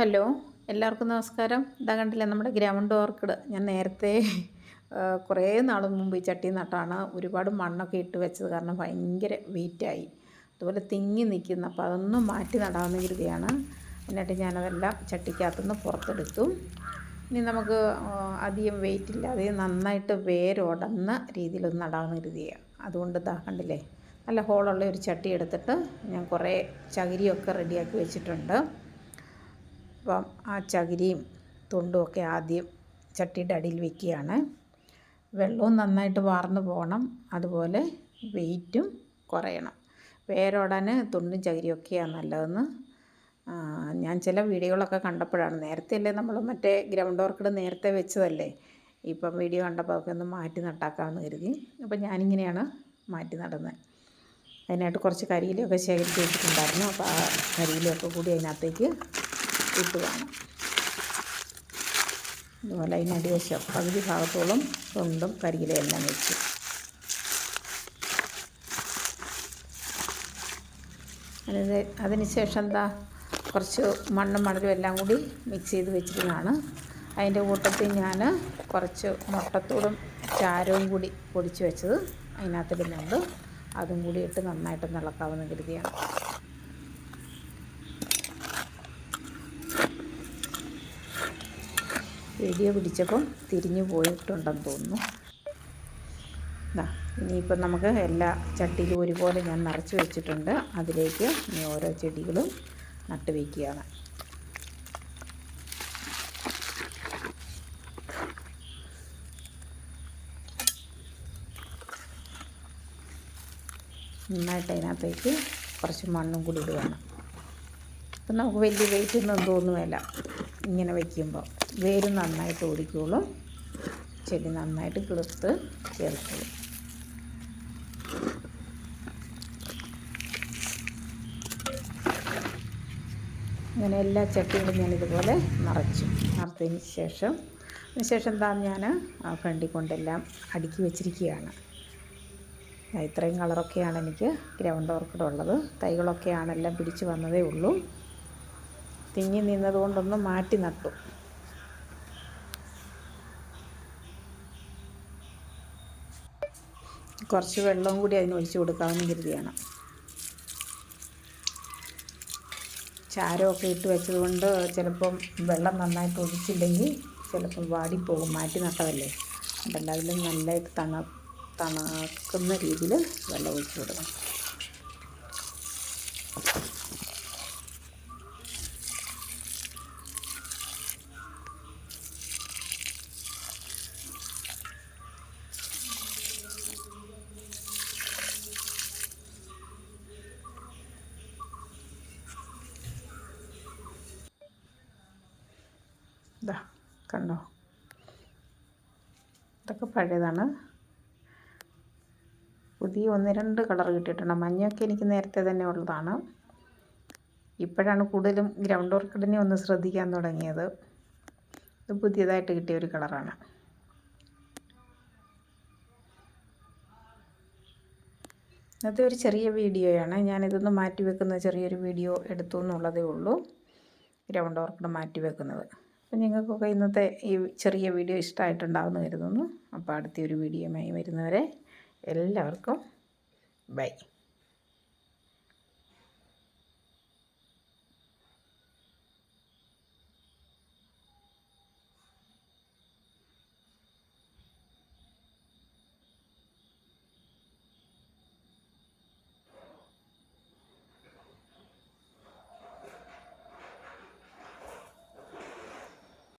Hello എല്ലാവർക്കും നമസ്കാരം. ഇതാ കണ്ടില്ലേ നമ്മുടെ ഗ്രൗണ്ട് ഓർക്കിഡ്. ഞാൻ നേരത്തെ കുറേ നാൾ മുമ്പ് ഈ ചട്ടി നട്ടാണ്. ഒരുപാട് മണ്ണൊക്കെ ഇട്ട് വെച്ചത് കാരണം ഭയങ്കര വെയിറ്റായി അതുപോലെ തിങ്ങി നിൽക്കുന്ന. അപ്പോൾ അതൊന്നും മാറ്റി നടാവുന്ന കരുതിയാണ് എന്നിട്ട് ഞാനതെല്ലാം ചട്ടിക്കകത്തുനിന്ന് പുറത്തെടുത്തു. ഇനി നമുക്ക് അധികം വെയിറ്റ് ഇല്ലാതെ നന്നായിട്ട് വേരോടുന്ന രീതിയിലൊന്ന് നടാവുന്ന കരുതിയാണ് അതുകൊണ്ട് ഇതാ കണ്ടില്ലേ നല്ല ഹോളുള്ള ഒരു ചട്ടി എടുത്തിട്ട് ഞാൻ കുറേ ചകിരിയൊക്കെ റെഡിയാക്കി വെച്ചിട്ടുണ്ട്. അപ്പം ആ ചകിരിയും തൊണ്ടും ഒക്കെ ആദ്യം ചട്ടിയുടെ അടിയിൽ വെക്കുകയാണ്. വെള്ളവും നന്നായിട്ട് വാർന്നു പോകണം. അതുപോലെ വെയിറ്റും കുറയണം. വേരോടാൻ തൊണ്ടും ചകിരിയൊക്കെയാണ് നല്ലതെന്ന് ഞാൻ ചില വീഡിയോകളൊക്കെ കണ്ടപ്പോഴാണ്. നേരത്തെ അല്ലേ നമ്മൾ മറ്റേ ഗ്രൗണ്ട് ഓർക്കിഡ് നേരത്തെ വെച്ചതല്ലേ? ഇപ്പം വീഡിയോ കണ്ടപ്പോൾ അതൊക്കെ ഒന്ന് മാറ്റി നട്ടാക്കാമെന്ന് കരുതി. അപ്പം ഞാനിങ്ങനെയാണ് മാറ്റി നടുന്നത്. അതിനായിട്ട് കുറച്ച് കരിയിലൊക്കെ ശേഖരിച്ച് വെച്ചിട്ടുണ്ടായിരുന്നു. അപ്പോൾ ആ കരിയിലൊക്കെ കൂടി അതിനകത്തേക്ക് ഇട്ട് വേണം. അതുപോലെ അതിന് അടിവശം പകുതി ഭാഗത്തോളം തൊണ്ടും കരിയിലെല്ലാം വെച്ച്. അതിന് അതിന് ശേഷം എന്താ കുറച്ച് മണ്ണും മണലും എല്ലാം കൂടി മിക്സ് ചെയ്ത് വെച്ചിരുന്നതാണ്. അതിന്റെ കൂട്ടത്തിൽ ഞാൻ കുറച്ച് മുട്ടത്തോടും ചാരവും കൂടി പൊടിച്ച് വെച്ചത്. അതിനകത്തിടുന്നുണ്ട്. അതും കൂടി ഇട്ട് നന്നായിട്ട് ഇളക്കാവുന്ന കരുതിയാണ്. വീഡിയോ പിടിച്ചപ്പം തിരിഞ്ഞു പോയിട്ടുണ്ടെന്ന് തോന്നുന്നു. ഇനിയിപ്പം നമുക്ക് എല്ലാ ചട്ടിയിലും ഒരുപോലെ ഞാൻ നിറച്ച് വെച്ചിട്ടുണ്ട്. അതിലേക്ക് ഇനി ഓരോ ചെടികളും നട്ട് വയ്ക്കുകയാണ് നന്നായിട്ട് അതിനകത്തേക്ക് കുറച്ച് മണ്ണും കൂടി ഇടുകയാണ്. അപ്പം നമുക്ക് വലിയ വെയിറ്റ് ഒന്നും തോന്നുകയില്ല ഇങ്ങനെ വയ്ക്കുമ്പോൾ വേര് നന്നായിട്ട് ഓടിക്കോളും. ചെടി നന്നായിട്ട് കിളുത്ത് ചേർത്തോളും അങ്ങനെ എല്ലാ ചട്ടികളും ഞാൻ ഇതുപോലെ നിറച്ചു. നിറച്ചതിന് ശേഷം അതിനുശേഷം എന്താ ഞാൻ ഫ്രണ്ടിൽ കൊണ്ടെല്ലാം അടുക്കി വെച്ചിരിക്കുകയാണ്. ഇത്രയും കളറൊക്കെയാണ് എനിക്ക് ഗ്രൗണ്ട് ഓർക്കിഡ് ഉള്ളത്. തൈകളൊക്കെയാണെല്ലാം പിടിച്ച് വന്നതേ ഉള്ളൂ. തിങ്ങി നിന്നതുകൊണ്ടൊന്ന് മാറ്റി നട്ടു. കുറച്ച് വെള്ളവും കൂടി അതിന് ഒഴിച്ച് കൊടുക്കാമെന്ന് കരുതിയാണ്. ചാരമൊക്കെ ഇട്ട് വെച്ചതുകൊണ്ട് ചിലപ്പം വെള്ളം നന്നായിട്ട് ഒഴിച്ചില്ലെങ്കിൽ ചിലപ്പം വാടിപ്പോകും മാറ്റി നട്ടതല്ലേ? അതല്ല അതിൽ നല്ല തണ തണക്കുന്ന രീതിയിൽ വെള്ളം ഒഴിച്ച് കൊടുക്കണം. ഇതാ കണ്ടോ? ഇതൊക്കെ പഴയതാണ്. പുതിയ ഒന്ന് രണ്ട് കളർ കിട്ടിയിട്ടുണ്ട്. മഞ്ഞയൊക്കെ എനിക്ക് നേരത്തെ തന്നെ ഉള്ളതാണ്. ഇപ്പോഴാണ് കൂടുതലും ഗ്രൗണ്ട് ഓർക്കിഡിനെ ഒന്ന് ശ്രദ്ധിക്കാൻ തുടങ്ങിയത്. ഇത് പുതിയതായിട്ട് കിട്ടിയ ഒരു കളറാണ്. ഇന്നത്തെ ഒരു ചെറിയ വീഡിയോയാണ്. ഞാനിതൊന്ന് മാറ്റി വെക്കുന്ന ചെറിയൊരു വീഡിയോ എടുത്തു എന്നുള്ളതേ ഉള്ളൂ. ഗ്രൗണ്ട് ഓർക്കിഡ് മാറ്റി വെക്കുന്നത് അപ്പം ഇന്നത്തെ ഈ ചെറിയ വീഡിയോ ഇഷ്ടമായിട്ടുണ്ടാകുമെന്ന് കരുതുന്നു. അപ്പോൾ അടുത്തൊരു വീഡിയോയുമായി വരുന്നവരെ എല്ലാവർക്കും ബൈ.